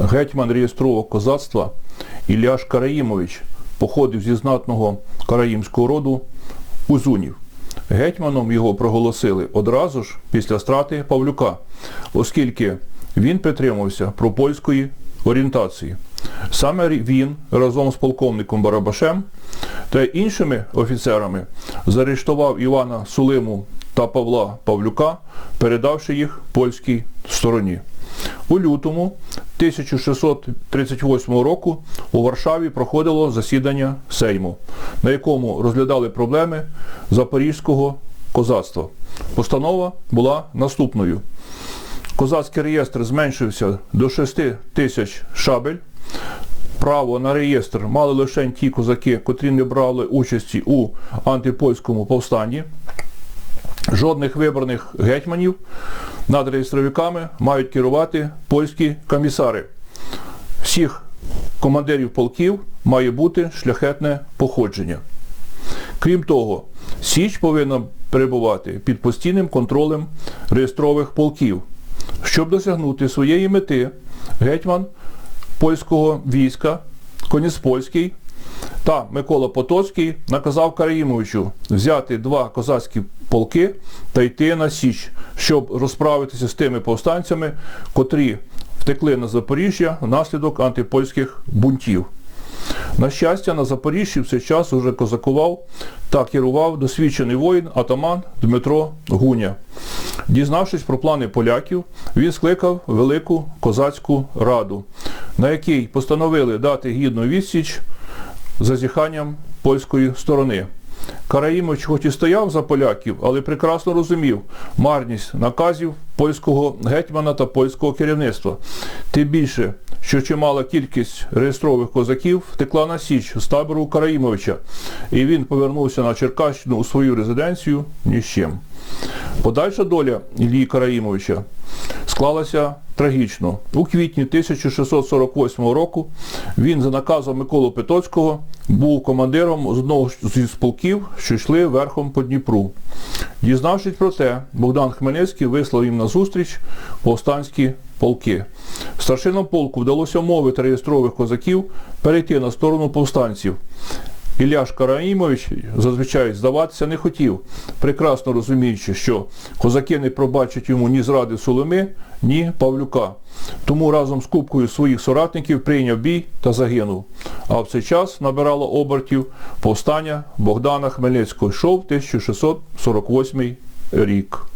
Гетьман реєстрового козацтва Ілляш Караїмович походив зі знатного караїмського роду Узунів. Гетьманом його проголосили одразу ж після страти Павлюка, оскільки він притримався пропольської орієнтації. Саме він разом з полковником Барабашем та іншими офіцерами заарештував Івана Сулиму та Павла Павлюка, передавши їх польській стороні. У лютому 1638 року у Варшаві проходило засідання Сейму, на якому розглядали проблеми запорізького козацтва. Постанова була наступною. Козацький реєстр зменшився до 6 тисяч шабель. Право на реєстр мали лише ті козаки, котрі не брали участі у антипольському повстанні. Жодних вибраних гетьманів над реєстровиками мають керувати польські комісари. Всіх командирів полків має бути шляхетне походження. Крім того, Січ повинна перебувати під постійним контролем реєстрових полків. Щоб досягнути своєї мети, гетьман польського війська Коніспольський та Микола Потоцький наказав Караїмовичу взяти два козацькі полки та йти на Січ, щоб розправитися з тими повстанцями, котрі втекли на Запоріжжя внаслідок антипольських бунтів. На щастя, на Запоріжжі в цей час уже козакував та керував досвідчений воїн атаман Дмитро Гуня. Дізнавшись про плани поляків, він скликав Велику козацьку раду, на якій постановили дати гідну відсіч зазіханням польської сторони. Караїмович хоч і стояв за поляків, але прекрасно розумів марність наказів польського гетьмана та польського керівництва. Тим більше, що чимала кількість реєстрових козаків втекла на Січ з табору Караїмовича, і він повернувся на Черкащину у свою резиденцію ні з чим. Подальша доля Іллі Караїмовича склалася трагічно. У квітні 1648 року він за наказом Миколи Петоцького був командиром з одного з полків, що йшли верхом по Дніпру. Дізнавшись про те, Богдан Хмельницький вислав їм на зустріч повстанські полки. Старшинам полку вдалося мовити реєстрових козаків перейти на сторону повстанців. Ілляш Караїмович зазвичай здаватися не хотів, прекрасно розуміючи, що козаки не пробачать йому ні зради Соломи, ні Павлюка. Тому разом з купкою своїх соратників прийняв бій та загинув. А в цей час набирало обертів повстання Богдана Хмельницького, йшов 1648 рік.